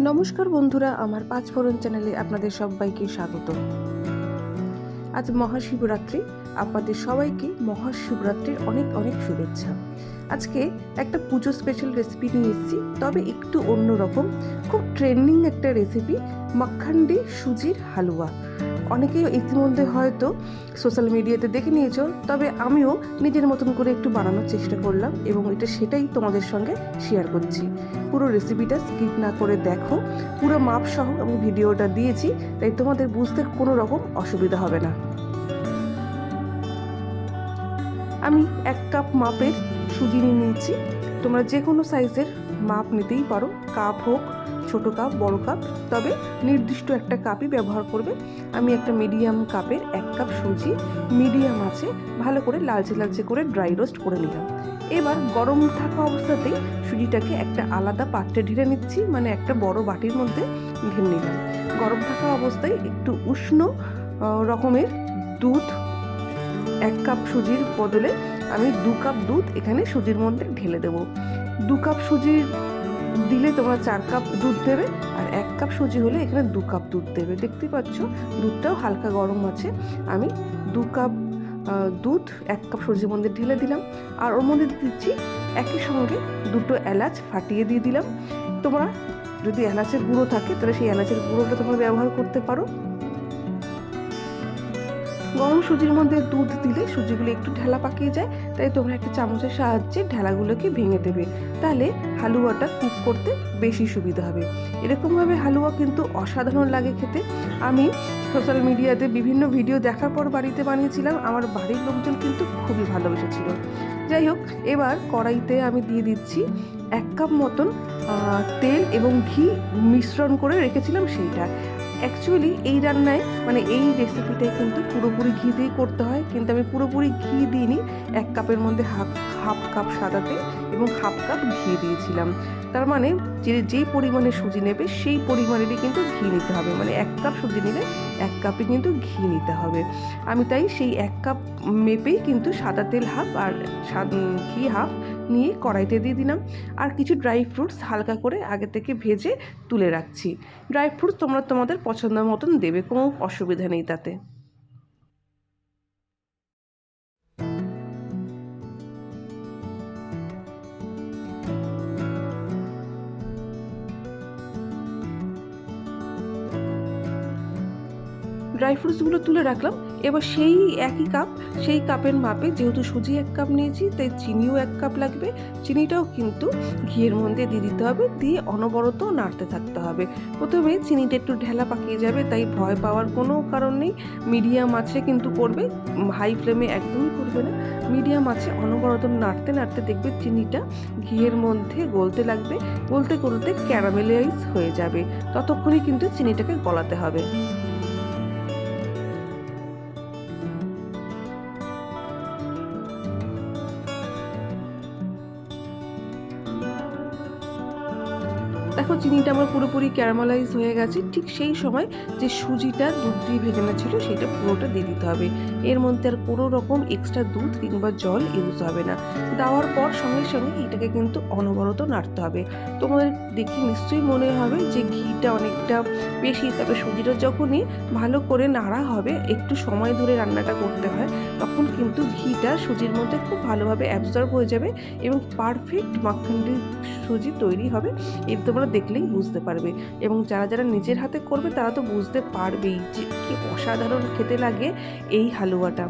নমস্কার বন্ধুরা, আমার পাঁচ ফোরন চ্যানেলে আপনাদের সবাইকে স্বাগত। আজ মহাশিবরাত্রি, আপনাদের সবাইকে মহাশিবরাত্রির অনেক অনেক শুভেচ্ছা। আজকে একটা পুজো স্পেশাল রেসিপি নিয়ে এসেছি, তবে একটু অন্যরকম, খুব ট্রেন্ডিং একটা রেসিপি মাখান্ডি সুজির হালুয়া। অনেকেই ইতিমধ্যে হয়তো সোশ্যাল মিডিয়াতে দেখে নিয়েছো, তবে আমিও নিজের মতন করে একটু বানানোর চেষ্টা করলাম এবং এটা সেটাই তোমাদের সঙ্গে শেয়ার করছি। পুরো রেসিপিটা স্কিপ না করে দেখো, পুরো মাপ সহ আমি ভিডিওটা দিয়েছি, তাই তোমাদের বুঝতে কোনো রকম অসুবিধা হবে না। আমি এক কাপ মাপের সুজি নিয়ে নিয়েছি, তোমরা যে কোনো সাইজের মাপ নিতেই পারো কাপ হোক ছোট কাপ, বড় কাপ, তবে নির্দিষ্ট একটা কাপই ব্যবহার করবে। আমি একটা মিডিয়াম কাপের এক কাপ সুজি মিডিয়াম আছে, ভালো করে লালচে লালচে করে ড্রাই রোস্ট করে নিলাম। এবার গরম থাকা অবস্থাতেই সুজিটাকে একটা আলাদা পাত্রে ঢেলে নিচ্ছি মানে একটা বড় বাটির মধ্যে ঢেলে নিলাম। গরম থাকা অবস্থায় একটু উষ্ণ রকমের দুধ, এক কাপ সুজির বদলে আমি দু কাপ দুধ এখানে সুজির মধ্যে ঢেলে দেবো। দু কাপ সুজির দিলে তোমরা চার কাপ দুধ দেবে আর এক কাপ সুজি হলে এখানে দু কাপ দুধ দেবে। দেখতেই পাচ্ছ, দুধটাও হালকা গরম আছে। আমি দু কাপ দুধ, এক কাপ সুজির মধ্যে ঢেলে দিলাম। আর ওর মধ্যে দিচ্ছি একই সঙ্গে দুটো এলাচ ফাটিয়ে দিয়ে দিলাম। তোমরা যদি এলাচের গুঁড়ো থাকে, তাহলে সেই এলাচের গুঁড়োটা তোমরা ব্যবহার করতে পারো। গরম সুজির মধ্যে দুধ দিলে সুজিগুলো একটু ঢেলা পাকিয়ে যায়, তাই তোমরা একটা চামচের সাহায্যে ঢেলাগুলোকে ভেঙে দেবে। তাহলে হালুয়াটা কুক করতে বেশি সুবিধা হবে। এরকমভাবে হালুয়া কিন্তু অসাধারণ লাগে খেতে। আমি সোশ্যাল মিডিয়াতে বিভিন্ন ভিডিও দেখার পর বাড়িতে বানিয়েছিলাম। আমার বাড়ির লোকজন কিন্তু খুবই ভালোবেসেছিল। যাই হোক, এবার কড়াইতে আমি দিয়ে দিচ্ছি এক কাপ মতন তেল এবং ঘি মিশ্রণ করে রেখেছিলাম সেইটা। অ্যাকচুয়ালি এই রান্নায় মানে এই রেসিপিটাই কিন্তু পুরোপুরি ঘি দিয়ে করতে হয়। কিন্তু আমি পুরোপুরি ঘি দিইনি। এক কাপের মধ্যে হাফ হাফ কাপ সাদা তেল এবং হাফ কাপ ঘি দিয়েছিলাম। তার মানে যে যেই পরিমাণে সুজি নেবে, সেই পরিমাণেরই কিন্তু ঘি নিতে হবে। মানে এক কাপ সুজি নিলে এক কাপে কিন্তু ঘি নিতে হবে। আমি তাই সেই এক কাপ মেপেই কিন্তু সাদা তেল হাফ আর ঘি হাফ নিয়ে কড়াইতে দিয়ে দিলাম। আর কিছু ড্রাই ফ্রুটস হালকা করে আগে থেকে ভেজে তুলে রাখছি। ড্রাই ফ্রুটস তোমরা তোমাদের পছন্দ মতন দেবে, কোনো অসুবিধা নেই তাতে। ড্রাই ফ্রুটসগুলো তুলে রাখলাম। এবার সেই একই কাপ সেই কাপের মাপে যেহেতু সুজি এক কাপ নিয়েছি, তাই চিনিও এক কাপ লাগবে। চিনিটাও কিন্তু ঘিয়ের মধ্যে দিয়ে দিতে হবে, দিয়ে অনবরত নাড়তে থাকতে হবে। প্রথমে চিনিটা একটু ঢেলা পাকিয়ে যাবে, তাই ভয় পাওয়ার কোনো কারণ নেই। মিডিয়াম আছে কিন্তু করবে হাই ফ্লেমে একদমই করবে না। মিডিয়াম আছে, অনবরত নাড়তে নাড়তে দেখবে চিনিটা ঘিয়ের মধ্যে গলতে লাগবে। গলতে গলতে ক্যারামেলাইজ হয়ে যাবে। ততক্ষণই কিন্তু চিনিটাকে গলাতে হবে। দেখো চিনিটা আমার পুরোপুরি ক্যারামেলাইজ হয়ে গেছে। ঠিক সেই সময় যে সুজিটা দুধ দিয়ে ভেজানো ছিল, সেটা পুরোটা দিয়ে দিতে হবে। এর মধ্যে আর কোনো রকম এক্সট্রা দুধ কিংবা জল ইউজ হবে না। দেওয়ার পর সঙ্গে সঙ্গে এটাকে কিন্তু অনবরত নাড়তে হবে। তোমাদের দেখে নিশ্চয়ই মনে হবে যে ঘিটা অনেকটা বেশি, তবে সুজিটা যখনই ভালো করে নাড়া হবে, একটু সময় ধরে রান্নাটা করতে হয়, তখন কিন্তু ঘিটা সুজির মধ্যে খুব ভালোভাবে অ্যাবজর্ব হয়ে যাবে এবং পারফেক্ট মাখান্ডি সুজি তৈরি হবে। এর তোমরা দেখলেই বুঝতে পারবে। এবং যারা যারা নিজের হাতে করবে, তারা তো বুঝতে পারবেই যে কি অসাধারণ খেতে লাগে এই হালুয়াটা।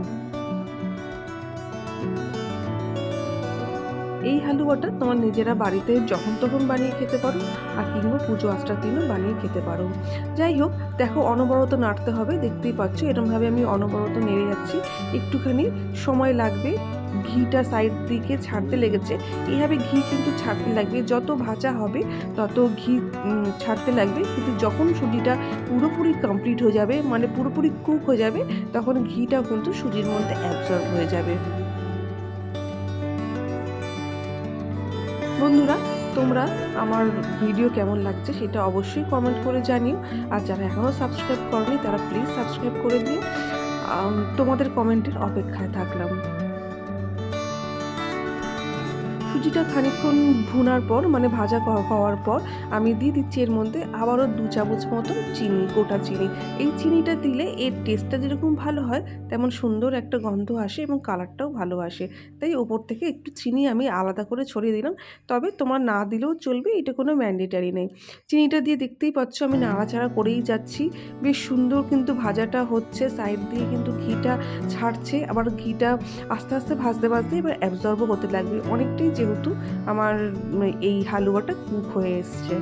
এই হালুয়াটা তোমার নিজেরা বাড়িতে যখন তখন বানিয়ে খেতে পারো, আর কিংবা পুজো আশ্রার দিনও বানিয়ে খেতে পারো। যাই হোক, দেখো অনবরত নাড়তে হবে, দেখতেই পাচ্ছ এরমভাবে আমি অনবরত নেড়ে যাচ্ছি। একটুখানি সময় লাগবে। ঘিটা সাইড দিকে ছাড়তে লেগেছে। এইভাবে ঘি কিন্তু ছাড়তে লাগবে। যত ভাজা হবে, তত ঘি ছাড়তে লাগবে। কিন্তু যখন সুজিটা পুরোপুরি কমপ্লিট হয়ে যাবে মানে পুরোপুরি কুক হয়ে যাবে, তখন ঘিটা কিন্তু সুজির মধ্যে অ্যাবজর্ব হয়ে যাবে। বন্ধুরা, তোমরা আমার ভিডিও কেমন লাগছে সেটা অবশ্যই কমেন্ট করে জানিও। আর যারা এখনও সাবস্ক্রাইব করনি, তারা প্লিজ সাবস্ক্রাইব করে দিও। তোমাদের কমেন্টের অপেক্ষায় থাকলাম। সুজিটা খানিকক্ষণ ভুনার পর মানে ভাজা হওয়ার পর, আমি দিয়ে দিচ্ছি এর মধ্যে আবারও দু চামচ মতো চিনি, গোটা চিনি। এই চিনিটা দিলে এর টেস্টটা যেরকম ভালো হয়, তেমন সুন্দর একটা গন্ধ আসে এবং কালারটাও ভালো আসে। তাই ওপর থেকে একটু চিনি আমি আলাদা করে ছড়িয়ে দিলাম। তবে তোমার না দিলেও চলবে, এটা কোনো ম্যান্ডেটারি নেই। চিনিটা দিয়ে দেখতেই পাচ্ছ আমি নাড়াচাড়া করেই যাচ্ছি। বেশ সুন্দর কিন্তু ভাজাটা হচ্ছে সাইড দিয়ে কিন্তু ঘিটা ছাড়ছে। আবার ঘিটা আস্তে আস্তে ভাজতে ভাজতে এবার অ্যাবজর্বও করতে লাগবে। অনেকটাই যেহেতু আমার এই হালুয়াটা কুক হয়ে এসছে।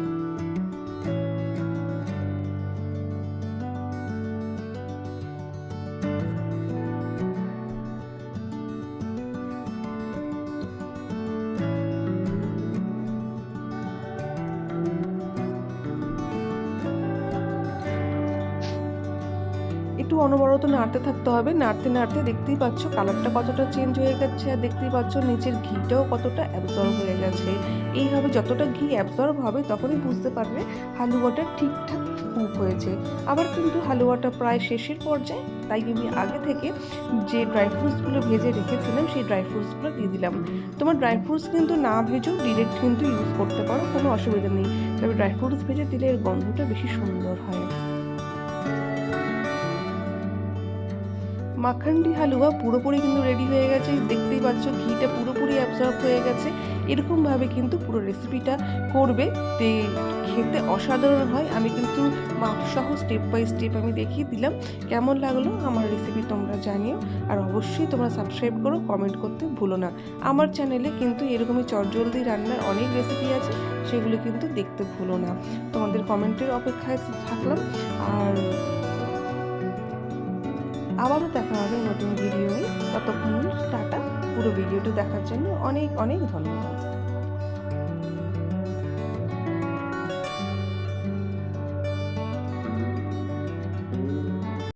একটু অনবরত নাড়তে থাকতে হবে। নাড়তে নাড়তে দেখতেই পাচ্ছ কালারটা কতটা চেঞ্জ হয়ে গেছে আর দেখতেই পাচ্ছ নিচের ঘিটাও কতটা অ্যাবজর্ব হয়ে গেছে। এইভাবে যতটা ঘি অ্যাবজর্ব হবে তখনই বুঝতে পারবে হালুয়াটা ঠিকঠাক কুক হয়েছে। আবার কিন্তু হালুয়াটা প্রায় শেষের পর্যায়ে, তাই আমি আগে থেকে যে ড্রাই ফ্রুটসগুলো ভেজে রেখেছিলাম সেই ড্রাই ফ্রুটসগুলো দিয়ে দিলাম। তোমার ড্রাই ফ্রুটস কিন্তু না ভেজেও ডিরেক্ট কিন্তু ইউজ করতে পারো, কোনো অসুবিধা নেই। তবে ড্রাই ফ্রুটস ভেজে দিলে এর গন্ধটা বেশি সুন্দর হয়। মাখান্ডি হালুয়া পুরোপুরি কিন্তু রেডি হয়ে গেছে। দেখতেই পাচ্ছ ঘিটা পুরোপুরি অ্যাবজর্ব হয়ে গেছে। এরকমভাবে কিন্তু পুরো রেসিপিটা করবে। তে খেতে অসাধারণ হয়। আমি কিন্তু মাপসহ স্টেপ বাই স্টেপ আমি দেখিয়ে দিলাম। কেমন লাগল আমার রেসিপি তোমরা জানিও। আর অবশ্যই তোমরা সাবস্ক্রাইব করো কমেন্ট করতে ভুলো না। আমার চ্যানেলে কিন্তু এরকমই চটজলদি রান্নার অনেক রেসিপি আছে, সেগুলো কিন্তু দেখতে ভুলো না। তোমাদের কমেন্টের অপেক্ষায় থাকলাম। আর আবারও দেখা হবে নতুন ভিডিও ততক্ষণ টাটা পুরো ভিডিওটা দেখার জন্য অনেক অনেক ধন্যবাদ।